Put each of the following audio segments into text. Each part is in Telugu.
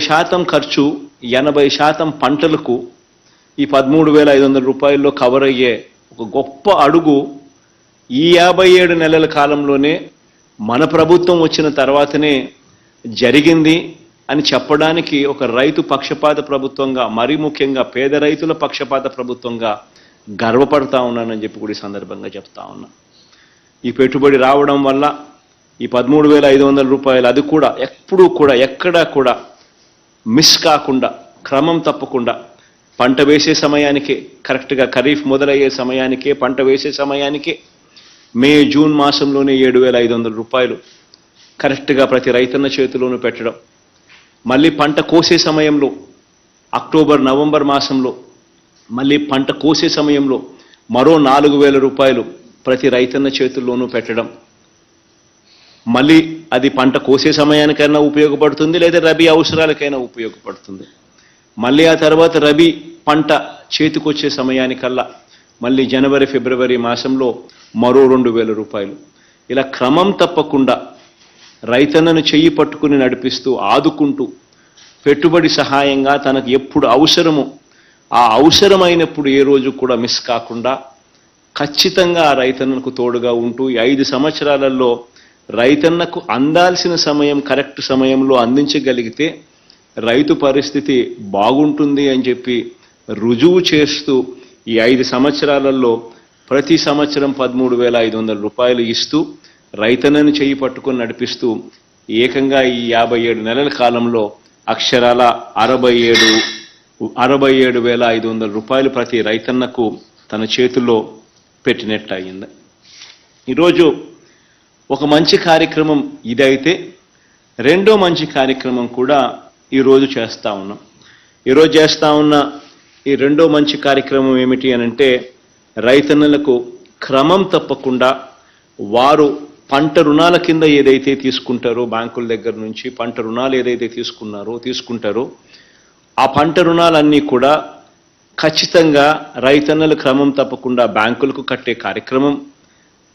శాతం ఖర్చు ఎనభై శాతం పంటలకు ఈ పదమూడు వేల ఐదు వందల రూపాయల్లో కవర్ అయ్యే ఒక గొప్ప అడుగు ఈ యాభై ఏడు నెలల కాలంలోనే మన ప్రభుత్వం వచ్చిన తర్వాతనే జరిగింది అని చెప్పడానికి ఒక రైతు పక్షపాత ప్రభుత్వంగా మరీ ముఖ్యంగా పేద రైతుల పక్షపాత ప్రభుత్వంగా గర్వపడతా ఉన్నానని చెప్పి కూడా ఈ సందర్భంగా చెప్తా ఉన్నా. ఈ పెట్టుబడి రావడం వల్ల ఈ పదమూడు వేల ఐదు వందల రూపాయలు అది కూడా ఎప్పుడూ కూడా ఎక్కడా కూడా మిస్ కాకుండా క్రమం తప్పకుండా పంట వేసే సమయానికే కరెక్ట్గా ఖరీఫ్ మొదలయ్యే సమయానికే పంట వేసే సమయానికే మే జూన్ మాసంలోనే ఏడు వేల ఐదు వందల రూపాయలు కరెక్ట్గా ప్రతి రైతన్న చేతిలోనూ పెట్టడం. మళ్ళీ పంట కోసే సమయంలో అక్టోబర్ నవంబర్ మాసంలో మళ్ళీ పంట కోసే సమయంలో మరో నాలుగు వేల రూపాయలు ప్రతి రైతన్న చేతుల్లోనూ పెట్టడం. మళ్ళీ అది పంట కోసే సమయానికైనా ఉపయోగపడుతుంది లేదా రబీ అవసరాలకైనా ఉపయోగపడుతుంది. మళ్ళీ ఆ తర్వాత రబీ పంట చేతికొచ్చే సమయానికల్లా మళ్ళీ జనవరి ఫిబ్రవరి మాసంలో మరో రెండు వేల రూపాయలు. ఇలా క్రమం తప్పకుండా రైతన్నను చెయ్యి పట్టుకుని నడిపిస్తూ ఆదుకుంటూ పెట్టుబడి సహాయంగా తనకు ఎప్పుడు అవసరమో ఆ అవసరమైనప్పుడు ఏ రోజు కూడా మిస్ కాకుండా ఖచ్చితంగా ఆ రైతన్నకు తోడుగా ఉంటూ ఈ ఐదు సంవత్సరాలలో రైతన్నకు అందాల్సిన సమయం కరెక్ట్ సమయంలో అందించగలిగితే రైతు పరిస్థితి బాగుంటుంది అని చెప్పి రుజువు చేస్తూ ఈ ఐదు సంవత్సరాలలో ప్రతి సంవత్సరం పదమూడు వేల ఐదు వందల రూపాయలు ఇస్తూ రైతన్నను చేయి పట్టుకొని నడిపిస్తూ ఏకంగా ఈ యాభై ఏడు నెలల కాలంలో అక్షరాల అరవై ఏడు అరవై ఏడు వేల ఐదు వందల రూపాయలు ప్రతి రైతన్నకు తన చేతుల్లో పెట్టినట్టు అయింది. ఈరోజు ఒక మంచి కార్యక్రమం ఇదైతే రెండో మంచి కార్యక్రమం కూడా ఈరోజు చేస్తూ ఉన్నాం. ఈరోజు చేస్తూ ఉన్న ఈ రెండో మంచి కార్యక్రమం ఏమిటి అని అంటే రైతన్నలకు క్రమం తప్పకుండా వారు పంట రుణాల కింద ఏదైతే తీసుకుంటారో బ్యాంకుల దగ్గర నుంచి పంట రుణాలు ఏదైతే తీసుకున్నారో తీసుకుంటారో ఆ పంట రుణాలన్నీ కూడా ఖచ్చితంగా రైతన్నలు క్రమం తప్పకుండా బ్యాంకులకు కట్టే కార్యక్రమం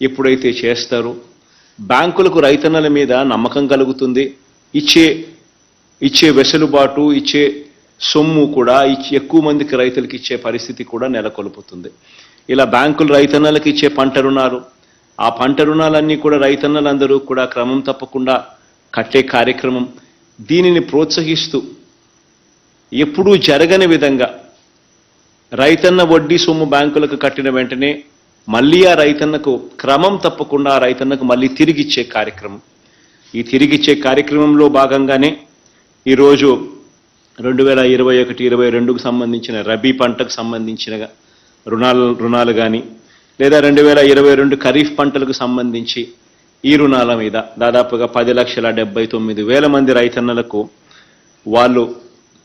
ఎప్పుడైతే చేస్తారో బ్యాంకులకు రైతన్నల మీద నమ్మకం కలుగుతుంది. ఇచ్చే ఇచ్చే వెసులుబాటు ఇచ్చే సొమ్ము కూడా ఎక్కువ మందికి రైతులకు ఇచ్చే పరిస్థితి కూడా నెలకొల్పుతుంది. ఇలా బ్యాంకులు రైతన్నలకు ఇచ్చే పంట రుణాలు ఆ పంట రుణాలన్నీ కూడా రైతన్నలందరూ కూడా క్రమం తప్పకుండా కట్టే కార్యక్రమం. దీనిని ప్రోత్సహిస్తూ ఎప్పుడూ జరగని విధంగా రైతన్న వడ్డీ సొమ్ము బ్యాంకులకు కట్టిన వెంటనే మళ్ళీ ఆ రైతన్నకు క్రమం తప్పకుండా ఆ రైతన్నకు మళ్ళీ తిరిగిచ్చే కార్యక్రమం. ఈ తిరిగిచ్చే కార్యక్రమంలో భాగంగానే ఈరోజు రెండు వేల ఇరవై ఒకటి ఇరవై రెండుకు సంబంధించిన రబీ పంటకు సంబంధించిన రుణాలు రుణాలు కానీ లేదా రెండు వేల ఇరవై రెండు ఖరీఫ్ పంటలకు సంబంధించి ఈ రుణాల మీద దాదాపుగా పది లక్షల డెబ్బై తొమ్మిది వేల మంది రైతన్నలకు వాళ్ళు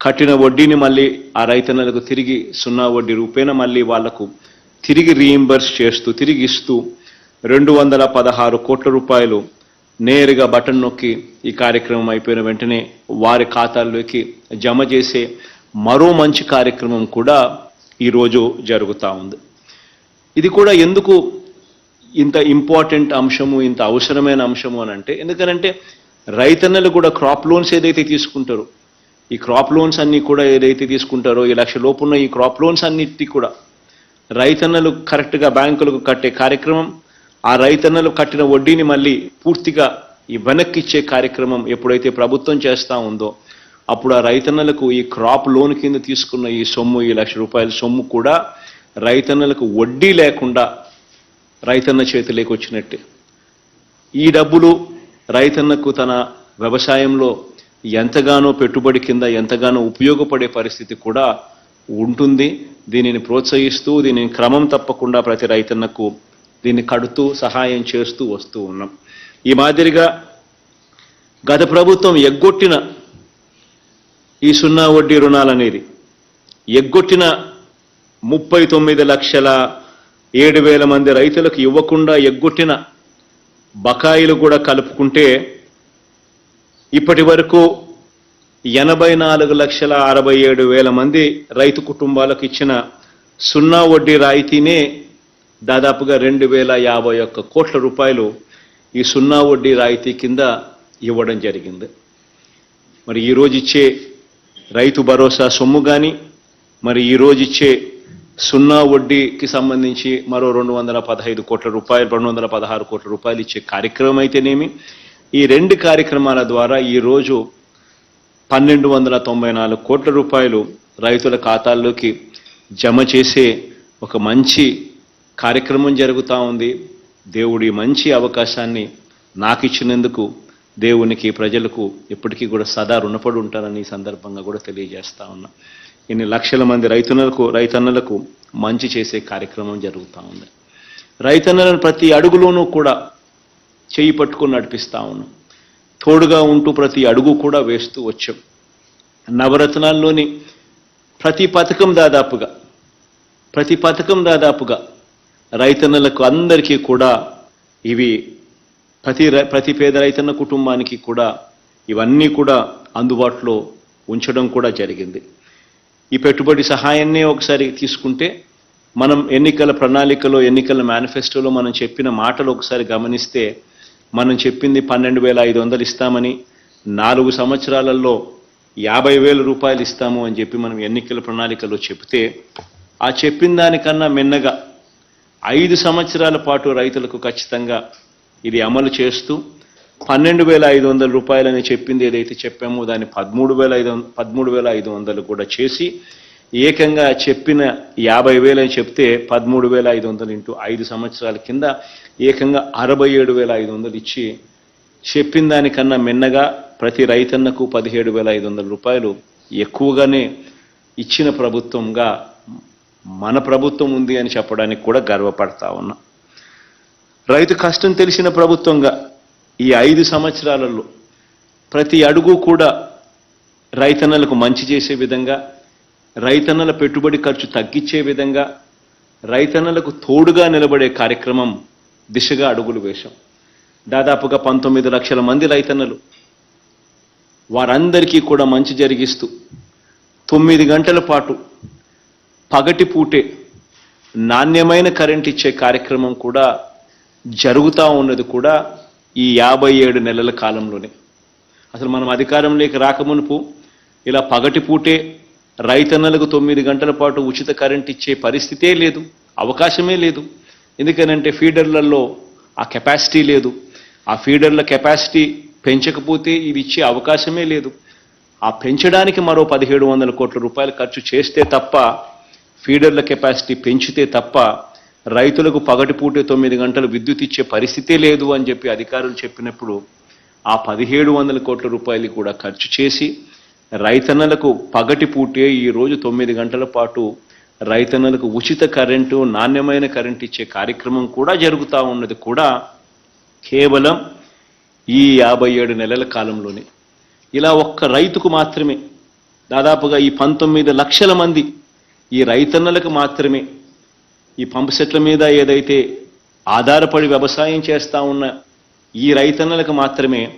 కట్టిన వడ్డీని మళ్ళీ ఆ రైతన్నలకు తిరిగి సున్నా వడ్డీ రూపేణ మళ్ళీ వాళ్ళకు తిరిగి రీఇంబర్స్ చేస్తూ తిరిగి ఇస్తూ రెండు వందల పదహారు కోట్ల రూపాయలు నేరుగా బటన్ నొక్కి ఈ కార్యక్రమం అయిపోయిన వెంటనే వారి ఖాతాల్లోకి జమ చేసే మరో మంచి కార్యక్రమం కూడా ఈరోజు జరుగుతూ ఉంది. ఇది కూడా ఎందుకు ఇంత ఇంపార్టెంట్ అంశము ఇంత అవసరమైన అంశము అని అంటే ఎందుకనంటే రైతన్నలు కూడా క్రాప్ లోన్స్ ఏదైతే తీసుకుంటారో ఈ క్రాప్ లోన్స్ అన్నీ కూడా ఏదైతే తీసుకుంటారో ఈ లక్ష లోపున్న ఈ క్రాప్ లోన్స్ అన్నిటి కూడా రైతన్నలు కరెక్ట్గా బ్యాంకులకు కట్టే కార్యక్రమం ఆ రైతన్నలు కట్టిన వడ్డీని మళ్ళీ పూర్తిగా ఈ వెనక్కిచ్చే కార్యక్రమం ఎప్పుడైతే ప్రభుత్వం చేస్తూ ఉందో అప్పుడు ఆ రైతన్నలకు ఈ క్రాప్ లోన్ కింద తీసుకున్న ఈ సొమ్ము ఈ లక్ష రూపాయల సొమ్ము కూడా రైతన్నలకు వడ్డీ లేకుండా రైతన్న చేతిలోకి వచ్చినట్టే. ఈ డబ్బులు రైతన్నకు తన వ్యవసాయంలో ఎంతగానో పెట్టుబడి కింద ఎంతగానో ఉపయోగపడే పరిస్థితి కూడా ఉంటుంది. దీనిని ప్రోత్సహిస్తూ దీనిని క్రమం తప్పకుండా ప్రతి రైతన్నకు దీన్ని కడుతూ సహాయం చేస్తూ వస్తూ ఉన్నాం. ఈ మాదిరిగా గత ప్రభుత్వం ఎగ్గొట్టిన ఈ సున్నా వడ్డీ రుణాలనేది ఎగ్గొట్టిన ముప్పై తొమ్మిది లక్షల ఏడు వేల మంది రైతులకు ఇవ్వకుండా ఎగ్గొట్టిన బకాయిలు కూడా కలుపుకుంటే ఇప్పటి వరకు ఎనభై నాలుగు లక్షల అరవై ఏడు వేల మంది రైతు కుటుంబాలకు ఇచ్చిన సున్నా వడ్డీ రాయితీనే దాదాపుగా రెండు వేల యాభై ఒక్క కోట్ల రూపాయలు ఈ సున్నా వడ్డీ రాయితీ కింద ఇవ్వడం జరిగింది. మరి ఈరోజు ఇచ్చే రైతు భరోసా సొమ్ము కానీ మరి ఈ రోజు ఇచ్చే సున్నా వడ్డీకి సంబంధించి మరో రెండు వందల పదహైదు కోట్ల రూపాయలు రెండు వందల పదహారు కోట్ల రూపాయలు ఇచ్చే కార్యక్రమం అయితేనేమి ఈ రెండు కార్యక్రమాల ద్వారా ఈ రోజు పన్నెండు వందల తొంభై నాలుగు కోట్ల రూపాయలు రైతుల ఖాతాల్లోకి జమ చేసే ఒక మంచి కార్యక్రమం జరుగుతూ ఉంది. దేవుడి మంచి అవకాశాన్ని నాకు ఇచ్చినందుకు దేవునికి ప్రజలకు ఎప్పటికీ కూడా సదా రుణపడి ఉంటారని ఈ సందర్భంగా కూడా తెలియజేస్తా ఉన్నా. ఇన్ని లక్షల మంది రైతులకు రైతన్నలకు మంచి చేసే కార్యక్రమం జరుగుతూ ఉంది. రైతన్నలను ప్రతి అడుగులోనూ కూడా చేయి పట్టుకుని నడిపిస్తా ఉన్నాం. తోడుగా ఉంటూ ప్రతి అడుగు కూడా వేస్తూ వచ్చాం. నవరత్నాల్లోని ప్రతి పథకం దాదాపుగా ప్రతి పథకం దాదాపుగా రైతన్నలకు అందరికీ కూడా ఇవి ప్రతి రై- ప్రతి పేద రైతన్న కుటుంబానికి కూడా ఇవన్నీ కూడా అందుబాటులో ఉంచడం కూడా జరిగింది. ఈ పెట్టుబడి సహాయాన్నే ఒకసారి తీసుకుంటే మనం ఎన్నికల ప్రణాళికలో ఎన్నికల మేనిఫెస్టోలో మనం చెప్పిన మాటలు ఒకసారి గమనిస్తే మనం చెప్పింది పన్నెండు వేల ఐదు వందలు ఇస్తామని నాలుగు సంవత్సరాలలో యాభై వేల రూపాయలు ఇస్తాము అని చెప్పి మనం ఎన్నికల ప్రణాళికలో చెబితే ఆ చెప్పిన దానికన్నా మిన్నగా ఐదు సంవత్సరాల పాటు రైతులకు ఖచ్చితంగా ఇది అమలు చేస్తూ పన్నెండు వేల ఐదు వందల రూపాయలని చెప్పింది ఏదైతే చెప్పామో దాన్ని పదమూడు వేల ఐదు వంద పదమూడు వేల ఐదు వందలు కూడా చేసి ఏకంగా చెప్పిన యాభై వేలని చెప్తే పదమూడు వేల ఐదు వందలు ఇంటూ ఐదు సంవత్సరాల కింద ఏకంగా అరవై ఏడు వేల ఐదు వందలు ఇచ్చి చెప్పిన దానికన్నా మిన్నగా ప్రతి రైతన్నకు పదిహేడు వేల ఐదు వందల రూపాయలు ఎక్కువగానే ఇచ్చిన ప్రభుత్వంగా మన ప్రభుత్వం ఉంది అని చెప్పడానికి కూడా గర్వపడతా ఉన్నా. రైతు కష్టం తెలిసిన ప్రభుత్వంగా ఈ ఐదు సంవత్సరాలలో ప్రతి అడుగు కూడా రైతన్నలకు మంచి చేసే విధంగా రైతన్నల పెట్టుబడి ఖర్చు తగ్గించే విధంగా రైతన్నలకు తోడుగా నిలబడే కార్యక్రమం దిశగా అడుగులు వేశాం. దాదాపుగా పంతొమ్మిది లక్షల మంది రైతన్నలు. వారందరికీ కూడా మంచి జరిగిస్తూ తొమ్మిది గంటల పాటు పగటి పూటే నాణ్యమైన కరెంట్ ఇచ్చే కార్యక్రమం కూడా జరుగుతూ ఉన్నది కూడా ఈ యాభై ఏడు నెలల కాలంలోనే. అసలు మనం అధికారంలోకి రాకమునుపు ఇలా పగటి పూటే రైతన్నలకు తొమ్మిది గంటల పాటు ఉచిత కరెంట్ ఇచ్చే పరిస్థితే లేదు అవకాశమే లేదు. ఎందుకనంటే ఫీడర్లలో ఆ కెపాసిటీ లేదు. ఆ ఫీడర్ల కెపాసిటీ పెంచకపోతే ఇది ఇచ్చే అవకాశమే లేదు. ఆ పెంచడానికి మరో పదిహేడు వందల కోట్ల రూపాయలు ఖర్చు చేస్తే తప్ప ఫీడర్ల కెపాసిటీ పెంచితే తప్ప రైతులకు పగటిపూటే తొమ్మిది గంటలు విద్యుత్ ఇచ్చే పరిస్థితే లేదు అని చెప్పి అధికారులు చెప్పినప్పుడు ఆ పదిహేడు వందల కోట్ల రూపాయలు కూడా ఖర్చు చేసి రైతన్నలకు పగటి పూటే ఈరోజు తొమ్మిది గంటల పాటు రైతన్నలకు ఉచిత కరెంటు నాణ్యమైన కరెంట్ ఇచ్చే కార్యక్రమం కూడా జరుగుతూ ఉన్నది కూడా కేవలం ఈ యాభై ఏడు నెలల కాలంలోనే. ఇలా ఒక్క రైతుకు మాత్రమే దాదాపుగా ఈ పంతొమ్మిది లక్షల మంది ఈ రైతన్నలకు మాత్రమే ఈ పంపు సెట్ల మీద ఏదైతే ఆధారపడి వ్యవసాయం చేస్తూ ఉన్న ఈ రైతన్నలకు మాత్రమే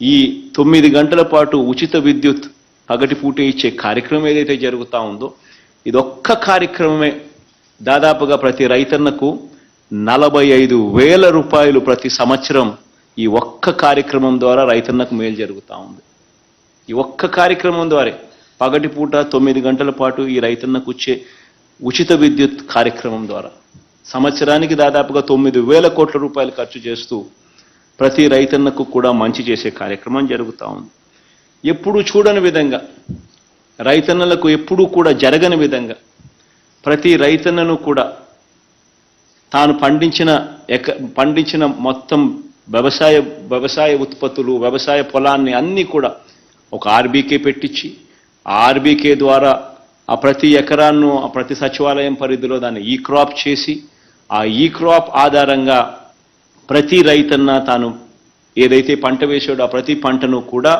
ఈ తొమ్మిది గంటల పాటు ఉచిత విద్యుత్ పగటిపూట ఇచ్చే కార్యక్రమం ఏదైతే జరుగుతూ ఉందో ఇదొక్క కార్యక్రమమే. దాదాపుగా ప్రతి రైతన్నకు నలభై ఐదు వేల రూపాయలు ప్రతి సంవత్సరం ఈ ఒక్క కార్యక్రమం ద్వారా రైతన్నకు మేలు జరుగుతూ ఉంది. ఈ ఒక్క కార్యక్రమం ద్వారా పగటిపూట తొమ్మిది గంటల పాటు ఈ రైతన్నకు వచ్చే ఉచిత విద్యుత్ కార్యక్రమం ద్వారా సంవత్సరానికి దాదాపుగా తొమ్మిది వేల కోట్ల రూపాయలు ఖర్చు చేస్తూ ప్రతి రైతన్నకు కూడా మంచి చేసే కార్యక్రమం జరుగుతూ ఉంది. ఎప్పుడూ చూడని విధంగా రైతన్నలకు ఎప్పుడూ కూడా జరగని విధంగా ప్రతి రైతన్నను కూడా తాను పండించిన ఎక పండించిన మొత్తం వ్యవసాయ వ్యవసాయ ఉత్పత్తులు వ్యవసాయ పొలాన్ని అన్నీ కూడా ఒక ఆర్బీకే పెట్టించి ఆ ఆర్బీకే ద్వారా ఆ ప్రతి ఎకరాను ఆ ప్రతి సచివాలయం పరిధిలో దాన్ని ఈ క్రాప్ చేసి ఆ ఈ క్రాప్ ఆధారంగా ప్రతి రైతన్న తాను ఏదైతే పంట వేసాడో ఆ ప్రతి పంటను కూడా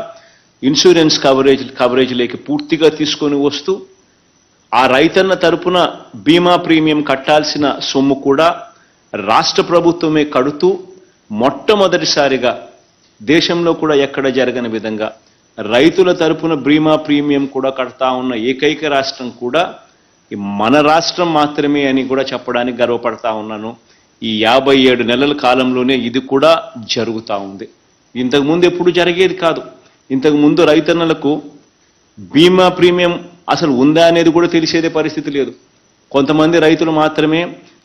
ఇన్సూరెన్స్ కవరేజ్ కవరేజ్లోకి పూర్తిగా తీసుకొని వస్తూ ఆ రైతన్న తరపున బీమా ప్రీమియం కట్టాల్సిన సొమ్ము కూడా రాష్ట్ర ప్రభుత్వమే కడుతూ మొట్టమొదటిసారిగా దేశంలో కూడా ఎక్కడ జరగని విధంగా రైతుల తరపున బీమా ప్రీమియం కూడా కడతా ఉన్న ఏకైక రాష్ట్రం కూడా మన రాష్ట్రం మాత్రమే అని కూడా చెప్పడానికి గర్వపడతా ఉన్నాను. ఈ యాభై ఏడు నెలల కాలంలోనే ఇది కూడా జరుగుతూ ఉంది. ఇంతకు ముందు ఎప్పుడు జరిగేది కాదు. ఇంతకుముందు రైతన్నలకు బీమా ప్రీమియం అసలు ఉందా అనేది కూడా తెలిసేదే పరిస్థితి లేదు. కొంతమంది రైతులు మాత్రమే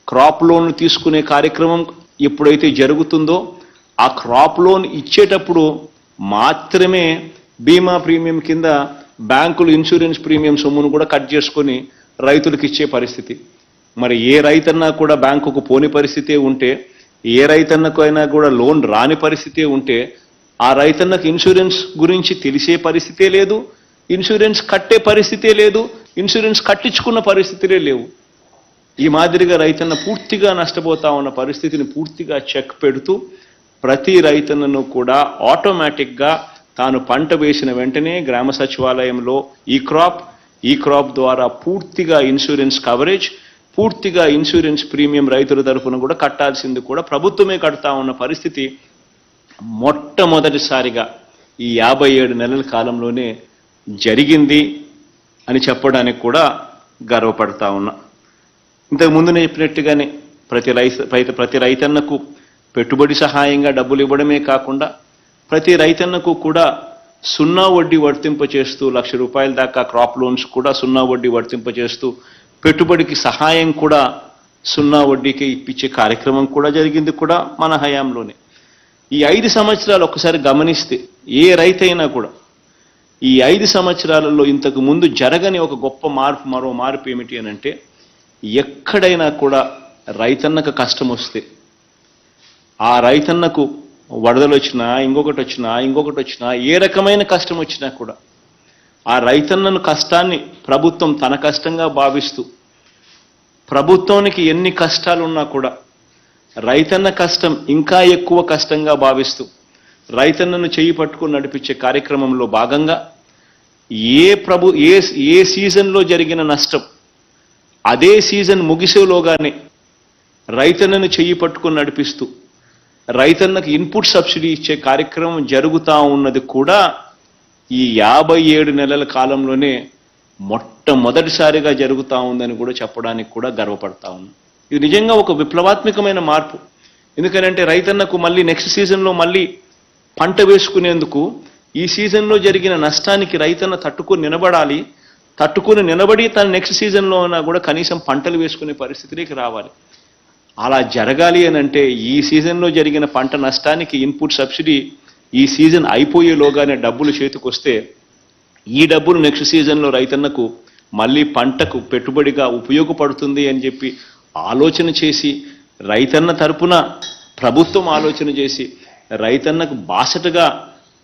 క్రాప్ లోన్లు తీసుకునే కార్యక్రమం ఎప్పుడైతే జరుగుతుందో ఆ క్రాప్ లోన్ ఇచ్చేటప్పుడు మాత్రమే బీమా ప్రీమియం కింద బ్యాంకులు ఇన్సూరెన్స్ ప్రీమియం సొమ్మును కూడా కట్ చేసుకొని రైతులకు ఇచ్చే పరిస్థితి. మరి ఏ రైతన్నా కూడా బ్యాంకుకు పోని పరిస్థితే ఉంటే ఏ రైతన్నకు అయినా కూడా లోన్ రాని పరిస్థితే ఉంటే ఆ రైతన్నకు ఇన్సూరెన్స్ గురించి తెలిసే పరిస్థితే లేదు ఇన్సూరెన్స్ కట్టే పరిస్థితే లేదు ఇన్సూరెన్స్ కట్టించుకున్న పరిస్థితులే లేవు. ఈ మాదిరిగా రైతన్న పూర్తిగా నష్టపోతా ఉన్న పరిస్థితిని పూర్తిగా చెక్ పెడుతూ ప్రతి రైతన్నను కూడా ఆటోమేటిక్గా తాను పంట వేసిన వెంటనే గ్రామ సచివాలయంలో ఈ క్రాప్ ఈ క్రాప్ ద్వారా పూర్తిగా ఇన్సూరెన్స్ కవరేజ్ పూర్తిగా ఇన్సూరెన్స్ ప్రీమియం రైతుల తరఫున కూడా కట్టాల్సింది కూడా ప్రభుత్వమే కడతా ఉన్న పరిస్థితి. మొట్టమొదటిసారిగా ఈ యాభై ఏడు నెలల కాలంలోనే జరిగింది అని చెప్పడానికి కూడా గర్వపడతా ఉన్నా. ఇంతకు ముందు నేను చెప్పినట్టుగానే ప్రతి రైతు రైతు ప్రతి రైతన్నకు పెట్టుబడి సహాయంగా డబ్బులు ఇవ్వడమే కాకుండా ప్రతి రైతన్నకు కూడా సున్నా వడ్డీ వర్తింపచేస్తూ లక్ష రూపాయల దాకా క్రాప్ లోన్స్ కూడా సున్నా వడ్డీ వర్తింపచేస్తూ పెట్టుబడికి సహాయం కూడా సున్నా వడ్డీకి ఇప్పించే కార్యక్రమం కూడా జరిగింది కూడా మన హయాంలోనే. ఈ ఐదు సంవత్సరాలు ఒకసారి గమనిస్తే ఏ రైతైనా కూడా ఈ ఐదు సంవత్సరాలలో ఇంతకు ముందు జరగని ఒక గొప్ప మార్పు మరో మార్పు ఏమిటి అని అంటే ఎక్కడైనా కూడా రైతన్నకు కష్టం వస్తే ఆ రైతన్నకు వరదలు వచ్చినా ఇంకొకటి వచ్చినా ఇంకొకటి వచ్చినా ఏ రకమైన కష్టం వచ్చినా కూడా ఆ రైతన్నను కష్టాన్ని ప్రభుత్వం తన కష్టంగా భావిస్తూ ప్రభుత్వానికి ఎన్ని కష్టాలు ఉన్నా కూడా రైతన్న కష్టం ఇంకా ఎక్కువ కష్టంగా భావిస్తూ రైతన్నను చేయి పట్టుకుని నడిపించే కార్యక్రమంలో భాగంగా ఏ ప్రభు ఏ ఏ సీజన్లో జరిగిన నష్టం అదే సీజన్ ముగిసేలోగానే రైతన్నను చెయ్యి పట్టుకుని నడిపిస్తూ రైతన్నకు ఇన్పుట్ సబ్సిడీ ఇచ్చే కార్యక్రమం జరుగుతూ ఉన్నది కూడా ఈ యాభై ఏడు నెలల కాలంలోనే మొట్టమొదటిసారిగా జరుగుతూ ఉందని కూడా చెప్పడానికి కూడా గర్వపడతా ఉన్నాం. ఇది నిజంగా ఒక విప్లవాత్మకమైన మార్పు. ఎందుకనంటే రైతన్నకు మళ్ళీ నెక్స్ట్ సీజన్లో మళ్ళీ పంట వేసుకునేందుకు ఈ సీజన్లో జరిగిన నష్టానికి రైతన్న తట్టుకొని నిలబడాలి. తట్టుకొని నిలబడి తన నెక్స్ట్ సీజన్లో అయినా కూడా కనీసం పంటలు వేసుకునే పరిస్థితిలోకి రావాలి. అలా జరగాలి అని అంటే ఈ సీజన్లో జరిగిన పంట నష్టానికి ఇన్పుట్ సబ్సిడీ ఈ సీజన్ అయిపోయేలోగానే డబ్బులు చేతికొస్తే ఈ డబ్బులు నెక్స్ట్ సీజన్లో రైతన్నకు మళ్ళీ పంటకు పెట్టుబడిగా ఉపయోగపడుతుంది అని చెప్పి ఆలోచన చేసి రైతన్న తరపున ప్రభుత్వం ఆలోచన చేసి రైతన్నకు బాసటగా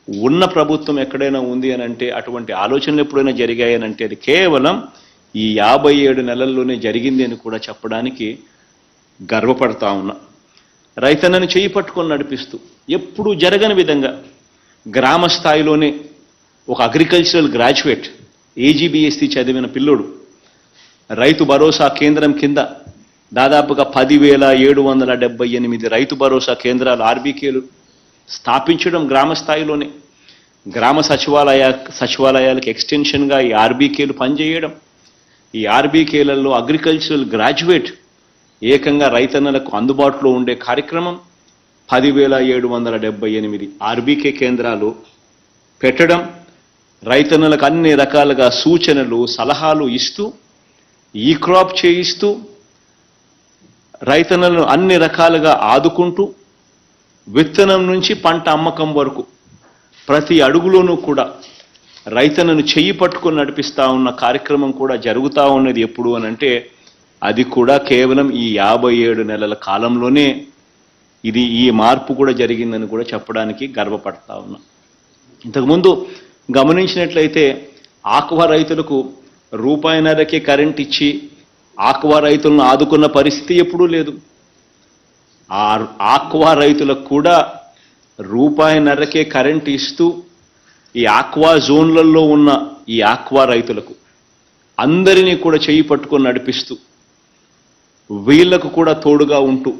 ఉన్న ప్రభుత్వం ఎక్కడైనా ఉంది అని అంటే అటువంటి ఆలోచనలు ఎప్పుడైనా జరిగాయని అంటే అది కేవలం ఈ యాభై ఏడు నెలల్లోనే జరిగింది అని కూడా చెప్పడానికి గర్వపడతా ఉన్నా. రైతన్నను చేయి పట్టుకొని నడిపిస్తూ ఎప్పుడూ జరగని విధంగా గ్రామ స్థాయిలోనే ఒక అగ్రికల్చరల్ గ్రాడ్యుయేట్ ఏజీబీఎస్సీ చదివిన పిల్లోడు రైతు భరోసా కేంద్రం కింద దాదాపుగా పదివేల ఏడు వందల డెబ్బై ఎనిమిది రైతు భరోసా కేంద్రాలు ఆర్బీకేలు స్థాపించడం గ్రామ స్థాయిలోనే. గ్రామ సచివాలయ సచివాలయాలకు ఎక్స్టెన్షన్గా ఈ ఆర్బీకేలు పనిచేయడం. ఈ ఆర్బీకేలలో అగ్రికల్చరల్ గ్రాడ్యుయేట్ ఏకంగా రైతన్నలకు అందుబాటులో ఉండే కార్యక్రమం పదివేల ఏడు వందల డెబ్బై ఎనిమిది ఆర్బీకే కేంద్రాలు పెట్టడం. రైతన్నలకు అన్ని రకాలుగా సూచనలు సలహాలు ఇస్తూ ఈ క్రాప్ చేయిస్తూ రైతన్నలను అన్ని రకాలుగా ఆదుకుంటూ విత్తనం నుంచి పంట అమ్మకం వరకు ప్రతి అడుగులోనూ కూడా రైతన్నను చెయ్యి పట్టుకొని నడిపిస్తూ ఉన్న కార్యక్రమం కూడా జరుగుతూ ఉన్నది ఎప్పుడు అని అంటే అది కూడా కేవలం ఈ యాభై ఏడు నెలల కాలంలోనే ఇది ఈ మార్పు కూడా జరిగిందని కూడా చెప్పడానికి గర్వపడతా ఉన్నా. ఇంతకుముందు గమనించినట్లయితే ఆక్వా రైతులకు రూపాయిన్నరకే కరెంట్ ఇచ్చి ఆక్వా రైతులను ఆదుకున్న పరిస్థితి ఎప్పుడూ లేదు. ఆ ఆక్వా రైతులకు కూడా రూపాయిన్నరకే కరెంట్ ఇస్తూ ఈ ఆక్వా జోన్లలో ఉన్న ఈ ఆక్వా రైతులకు అందరినీ కూడా చేయి పట్టుకొని నడిపిస్తూ వీళ్ళకు కూడా తోడుగా ఉంటూ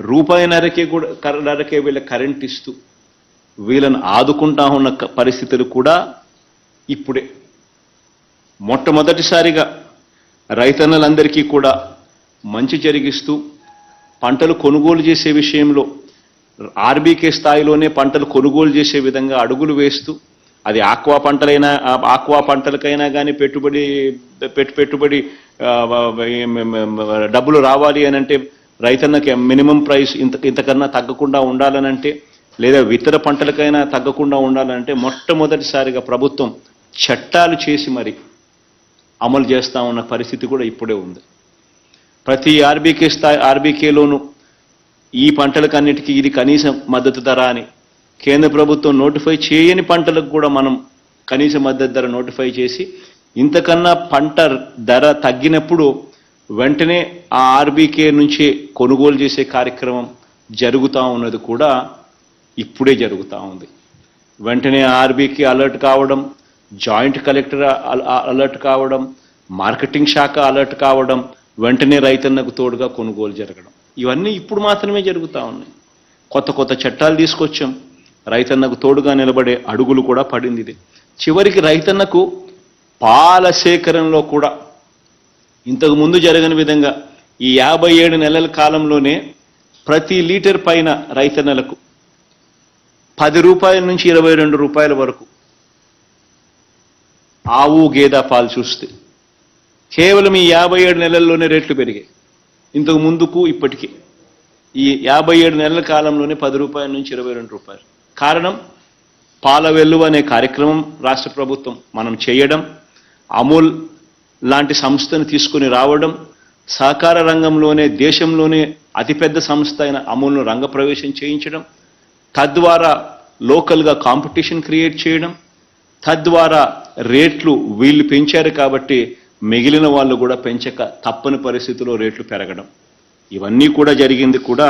రూపాయిన్నరకే కూడా నరకే వీళ్ళ కరెంట్ ఇస్తూ వీళ్ళను ఆదుకుంటా ఉన్న క- పరిస్థితులు కూడా ఇప్పుడే. మొట్టమొదటిసారిగా రైతన్నలందరికీ కూడా మంచి జరిగిస్తూ పంటలు కొనుగోలు చేసే విషయంలో ఆర్బీకే స్థాయిలోనే పంటలు కొనుగోలు చేసే విధంగా అడుగులు వేస్తూ అది ఆక్వా పంటలైనా ఆక్వా పంటలకైనా కానీ పెట్టుబడి పెట్టు పెట్టుబడి డబ్బులు రావాలి అని అంటే రైతన్నకి మినిమం ప్రైస్ ఇంత ఇంతకన్నా తగ్గకుండా ఉండాలనంటే లేదా ఇతర పంటలకైనా తగ్గకుండా ఉండాలంటే మొట్టమొదటిసారిగా ప్రభుత్వం చట్టాలు చేసి మరి అమలు చేస్తా ఉన్న పరిస్థితి కూడా ఇప్పుడే ఉంది. ప్రతి ఆర్బీకే స్థాయి ఆర్బీకేలోనూ ఈ పంటలకన్నిటికీ ఇది కనీస మద్దతు ధర అని కేంద్ర ప్రభుత్వం నోటిఫై చేయని పంటలకు కూడా మనం కనీస మద్దతు ధర నోటిఫై చేసి ఇంతకన్నా పంట ధర తగ్గినప్పుడు వెంటనే ఆ ఆర్బీకే నుంచే కొనుగోలు చేసే కార్యక్రమం జరుగుతూ ఉన్నది కూడా ఇప్పుడే జరుగుతూ ఉంది. వెంటనే ఆర్బీకి అలర్ట్ కావడం జాయింట్ కలెక్టర్ అలర్ట్ కావడం మార్కెటింగ్ శాఖ అలర్ట్ కావడం వెంటనే రైతన్నకు తోడుగా కొనుగోలు జరగడం. ఇవన్నీ ఇప్పుడు మాత్రమే జరుగుతూ ఉన్నాయి. కొత్త కొత్త చట్టాలు తీసుకొచ్చాం. రైతన్నకు తోడుగా నిలబడే అడుగులు కూడా పడింది ఇది. చివరికి రైతన్నకు పాల సేకరణలో కూడా ఇంతకు ముందు జరగని విధంగా ఈ యాభై ఏడు నెలల కాలంలోనే ప్రతి లీటర్ పైన రైతన్నలకు పది రూపాయల నుంచి ఇరవై రెండు రూపాయల వరకు ఆవు గేదె పాలు చూస్తే. కేవలం ఈ యాభై ఏడు నెలల్లోనే రేట్లు పెరిగాయి. ఇంతకు ముందుకు ఇప్పటికీ. ఈ యాభై ఏడు నెలల కాలంలోనే పది రూపాయల నుంచి ఇరవై రెండు రూపాయలు. కారణం పాల వెల్లువ అనే కార్యక్రమం రాష్ట్ర ప్రభుత్వం మనం చేయడం అమూల్ లాంటి సంస్థను తీసుకుని రావడం సహకార రంగంలోనే దేశంలోనే అతిపెద్ద సంస్థ అయిన అమూల్ను రంగప్రవేశం చేయించడం తద్వారా లోకల్గా కాంపిటీషన్ క్రియేట్ చేయడం తద్వారా రేట్లు వీళ్ళు పెంచారు కాబట్టి మిగిలిన వాళ్ళు కూడా పెంచక తప్పని పరిస్థితిలో రేట్లు పెరగడం. ఇవన్నీ కూడా జరిగింది కూడా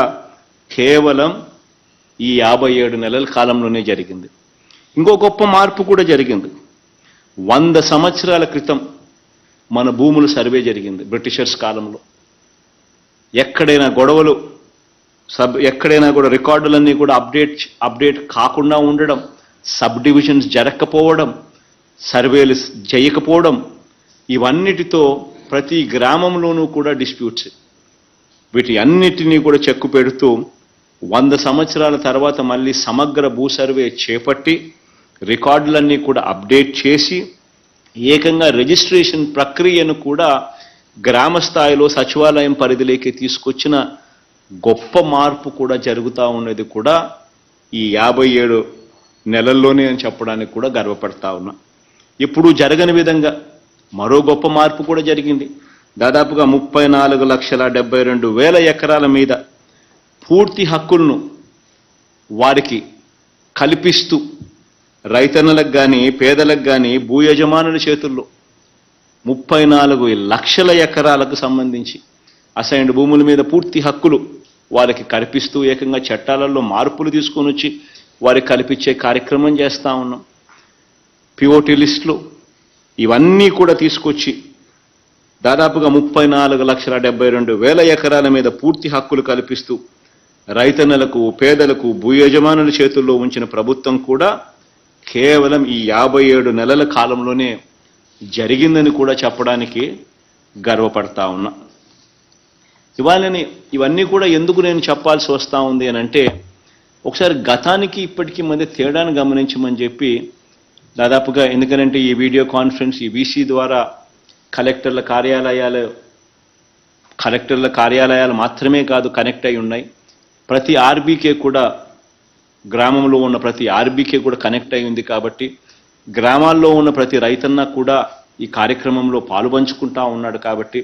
కేవలం ఈ యాభై ఏడు నెలల కాలంలోనే జరిగింది. ఇంకో గొప్ప మార్పు కూడా జరిగింది. వంద సంవత్సరాల క్రితం మన భూములు సర్వే జరిగింది బ్రిటిషర్స్ కాలంలో. ఎక్కడైనా గొడవలు సబ్ ఎక్కడైనా కూడా రికార్డులన్నీ కూడా అప్డేట్ అప్డేట్ కాకుండా ఉండడం సబ్ డివిజన్స్ జరగకపోవడం సర్వేలు చేయకపోవడం ఇవన్నిటితో ప్రతి గ్రామంలోనూ కూడా డిస్ప్యూట్స్. వీటి అన్నిటినీ కూడా చెక్కు పెడుతూ వంద సంవత్సరాల తర్వాత మళ్ళీ సమగ్ర భూ సర్వే చేపట్టి రికార్డులన్నీ కూడా అప్డేట్ చేసి ఏకంగా రిజిస్ట్రేషన్ ప్రక్రియను కూడా గ్రామ స్థాయిలో సచివాలయం పరిధిలోకి తీసుకొచ్చిన గొప్ప మార్పు కూడా జరుగుతూ ఉన్నది కూడా ఈ యాభై ఏడు నెలల్లోనే అని చెప్పడానికి కూడా గర్వపడతా ఉన్నా. ఇప్పుడు జరగని విధంగా మరో గొప్ప మార్పు కూడా జరిగింది. దాదాపుగా ముప్పై నాలుగు లక్షల డెబ్బై రెండు వేల ఎకరాల మీద పూర్తి హక్కులను వారికి కల్పిస్తూ రైతన్నలకు కానీ పేదలకు కానీ భూ యజమానుల చేతుల్లో ముప్పై నాలుగు లక్షల ఎకరాలకు సంబంధించి అసైన్డ్ భూముల మీద పూర్తి హక్కులు వారికి కల్పిస్తూ ఏకంగా చట్టాలలో మార్పులు తీసుకొని వచ్చి వారికి కల్పించే కార్యక్రమం చేస్తా ఉన్నాం. పిఓటి లిస్టులు ఇవన్నీ కూడా తీసుకొచ్చి దాదాపుగా ముప్పై నాలుగు లక్షల డెబ్బై రెండు వేల ఎకరాల మీద పూర్తి హక్కులు కల్పిస్తూ రైతన్నలకు పేదలకు భూ యజమానుల చేతుల్లో ఉంచిన ప్రభుత్వం కూడా కేవలం ఈ యాభై ఏడు నెలల కాలంలోనే జరిగిందని కూడా చెప్పడానికి గర్వపడతా ఉన్నా. ఇవాళని ఇవన్నీ కూడా ఎందుకు నేను చెప్పాల్సి వస్తూ ఉంది అని అంటే ఒకసారి గతానికి ఇప్పటికీ మధ్య తేడాను గమనించమని చెప్పి దాదాపుగా ఎందుకనంటే ఈ వీడియో కాన్ఫరెన్స్ ఈ వీసీ ద్వారా కలెక్టర్ల కార్యాలయాలు కలెక్టర్ల కార్యాలయాలు మాత్రమే కాదు కనెక్ట్ అయి ఉన్నాయి. ప్రతి ఆర్బీకే కూడా గ్రామంలో ఉన్న ప్రతి ఆర్బీకే కూడా కనెక్ట్ అయి ఉంది కాబట్టి గ్రామాల్లో ఉన్న ప్రతి రైతన్న కూడా ఈ కార్యక్రమంలో పాలుపంచుకుంటా ఉన్నాడు కాబట్టి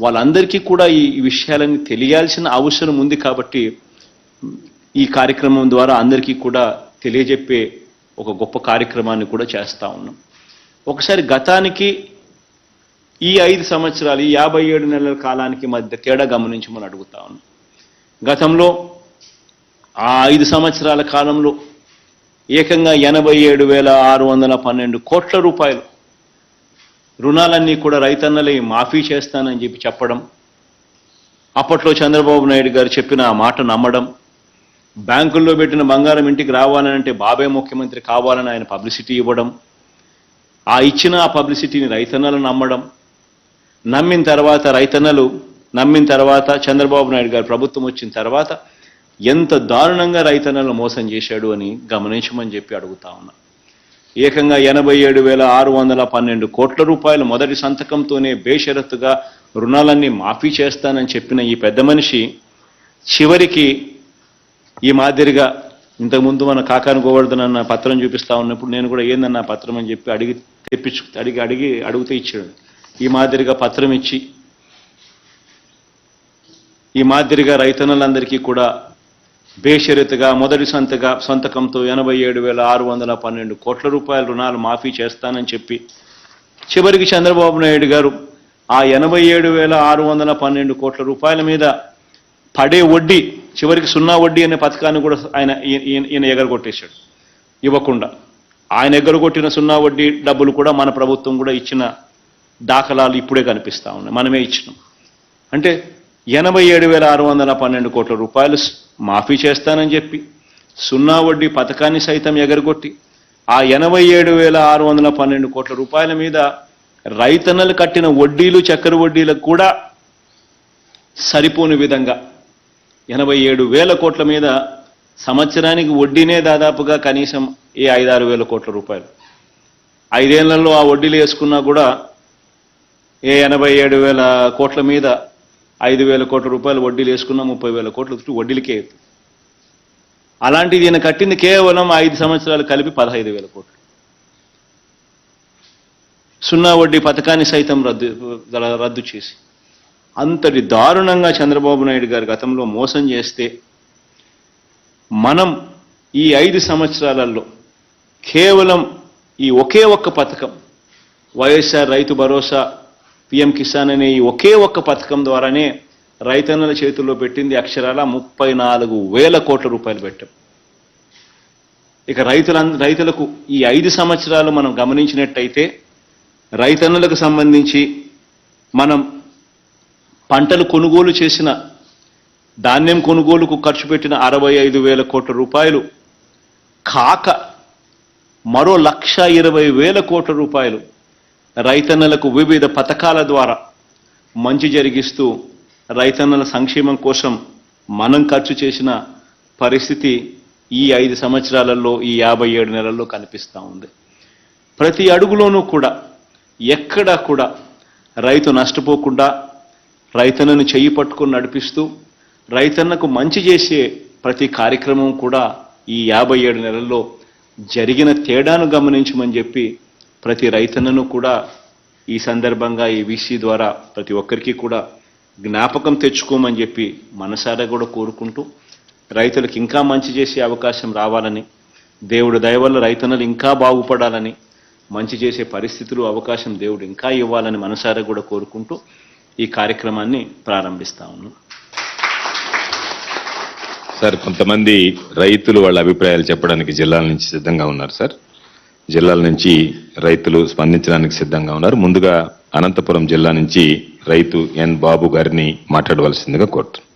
వాళ్ళందరికీ కూడా ఈ విషయాలని తెలియాల్సిన అవసరం ఉంది కాబట్టి ఈ కార్యక్రమం ద్వారా అందరికీ కూడా తెలియజెప్పే ఒక గొప్ప కార్యక్రమాన్ని కూడా చేస్తా ఉన్నాం. ఒకసారి గతానికి ఈ ఐదు సంవత్సరాలు ఈ యాభై ఏడు నెలల కాలానికి మధ్య తేడా గమనించమని అడుగుతా ఉన్నాం. గతంలో ఆ ఐదు సంవత్సరాల కాలంలో ఏకంగా ఎనభై ఏడు వేల ఆరు వందల పన్నెండు కోట్ల రూపాయలు రుణాలన్నీ కూడా రైతన్నలే మాఫీ చేస్తానని చెప్పి చెప్పడం అప్పట్లో చంద్రబాబు నాయుడు గారు చెప్పిన ఆ మాట నమ్మడం బ్యాంకుల్లో పెట్టిన బంగారం ఇంటికి రావాలని అంటే బాబే ముఖ్యమంత్రి కావాలని ఆయన పబ్లిసిటీ ఇవ్వడం ఆ ఇచ్చిన ఆ పబ్లిసిటీని రైతన్నలు నమ్మడం నమ్మిన తర్వాత రైతన్నలు నమ్మిన తర్వాత చంద్రబాబు నాయుడు గారు ప్రభుత్వం వచ్చిన తర్వాత ఎంత దారుణంగా రైతన్నలు మోసం చేశాడు అని గమనించమని చెప్పి అడుగుతా ఉన్నా. ఏకంగా ఎనభై ఏడు వేల ఆరు వందల పన్నెండు కోట్ల రూపాయలు మొదటి సంతకంతోనే బేషరతుగా రుణాలన్నీ మాఫీ చేస్తానని చెప్పిన ఈ పెద్ద మనిషి చివరికి ఈ మాదిరిగా ఇంతకుముందు మన కాకాను గోవర్ధన్ అన్న పత్రం చూపిస్తా ఉన్నప్పుడు నేను కూడా ఏందన్న పత్రం అని చెప్పి అడిగి తెప్పించు అడిగి అడిగి అడుగుతూ ఇచ్చాడు. ఈ మాదిరిగా పత్రం ఇచ్చి ఈ మాదిరిగా రైతన్నలందరికీ కూడా బేషరతుగా మొదటి సంతగా సంతకంతో ఎనభై ఏడు వేల ఆరు వందల పన్నెండు కోట్ల రూపాయల రుణాలు మాఫీ చేస్తానని చెప్పి చివరికి చంద్రబాబు నాయుడు గారు ఆ ఎనభై ఏడు వేల ఆరు వందల పన్నెండు కోట్ల రూపాయల మీద పడే వడ్డీ చివరికి సున్నా వడ్డీ అనే పథకాన్ని కూడా ఆయన ఈయన- ఎగరగొట్టేశాడు. ఇవ్వకుండా. ఆయన ఎగరగొట్టిన సున్నా వడ్డీ డబ్బులు కూడా మన ప్రభుత్వం కూడా ఇచ్చిన దాఖలాలు ఇప్పుడే కనిపిస్తూ ఉన్నాయి. మనమే ఇచ్చినాం. అంటే ఎనభై ఏడు వేల ఆరు వందల పన్నెండు కోట్ల రూపాయలు మాఫీ చేస్తానని చెప్పి సున్నా వడ్డీ పథకాన్ని సైతం ఎగరగొట్టి ఆ ఎనభై ఏడు వేల ఆరు వందల పన్నెండు కోట్ల రూపాయల మీద రైతన్నలు కట్టిన వడ్డీలు చక్కెర వడ్డీలకు కూడా సరిపోని విధంగా ఎనభై ఏడు వేల కోట్ల మీద సంవత్సరానికి వడ్డీనే దాదాపుగా కనీసం ఏ ఐదారు వేల కోట్ల రూపాయలు. ఐదేళ్ళలో ఆ వడ్డీలు వేసుకున్నా కూడా ఏ ఎనభై ఏడు వేల కోట్ల మీద ఐదు వేల కోట్ల రూపాయలు వడ్డీలు వేసుకున్నా ముప్పై వేల కోట్ల చుట్టూ వడ్డీలకే. అలాంటిది ఈయన కట్టింది కేవలం ఐదు సంవత్సరాలు కలిపి పదహైదు వేల కోట్లు. సున్నా వడ్డీ పథకాన్ని సైతం రద్దు రద్దు చేసి. అంతటి దారుణంగా చంద్రబాబు నాయుడు గారు గతంలో మోసం చేస్తే మనం ఈ ఐదు సంవత్సరాలలో కేవలం ఈ ఒకే ఒక్క పథకం వైఎస్ఆర్ రైతు భరోసా పిఎం కిసాన్ అనే ఈ ఒకే ఒక్క పథకం ద్వారానే రైతన్నల చేతుల్లో పెట్టింది అక్షరాల ముప్పై నాలుగు వేల కోట్ల రూపాయలు పెట్టాం. ఇక రైతుల రైతులకు ఈ ఐదు సంవత్సరాలు మనం గమనించినట్టయితే రైతన్నులకు సంబంధించి మనం పంటలు కొనుగోలు చేసిన ధాన్యం కొనుగోలుకు ఖర్చు పెట్టిన అరవై ఐదు వేల కోట్ల రూపాయలు కాక మరో లక్ష ఇరవై వేల కోట్ల రూపాయలు రైతన్నలకు వివిధ పథకాల ద్వారా మంచి జరిగిస్తూ రైతన్నల సంక్షేమం కోసం మనం ఖర్చు చేసిన పరిస్థితి ఈ ఐదు సంవత్సరాలలో ఈ యాభై ఏడు నెలల్లో కనిపిస్తూ ఉంది. ప్రతి అడుగులోనూ కూడా ఎక్కడా కూడా రైతు నష్టపోకుండా రైతన్నను చెయ్యి పట్టుకొని నడిపిస్తూ రైతన్నకు మంచి చేసే ప్రతి కార్యక్రమం కూడా ఈ యాభై ఏడు నెలల్లో జరిగిన తేడాను గమనించమని చెప్పి ప్రతి రైతన్నను కూడా ఈ సందర్భంగా ఈ వీసీ ద్వారా ప్రతి ఒక్కరికి కూడా జ్ఞాపకం తెచ్చుకోమని చెప్పి మనసారా కూడా కోరుకుంటూ రైతులకు ఇంకా మంచి చేసే అవకాశం రావాలని దేవుడు దయ వల్ల రైతన్నలు ఇంకా బాగుపడాలని మంచి చేసే పరిస్థితులు అవకాశం దేవుడు ఇంకా ఇవ్వాలని మనసారా కూడా కోరుకుంటూ ఈ కార్యక్రమాన్ని ప్రారంభిస్తా ఉన్నాం. సార్ కొంతమంది రైతులు వాళ్ళ అభిప్రాయాలు చెప్పడానికి జిల్లాల నుంచి సిద్ధంగా ఉన్నారు సార్. జిల్లాల నుంచి రైతులు స్పందించడానికి సిద్ధంగా ఉన్నారు. ముందుగా అనంతపురం జిల్లా నుంచి రైతు ఎన్ బాబు గారిని మాట్లాడవలసిందిగా కోరుతున్నాను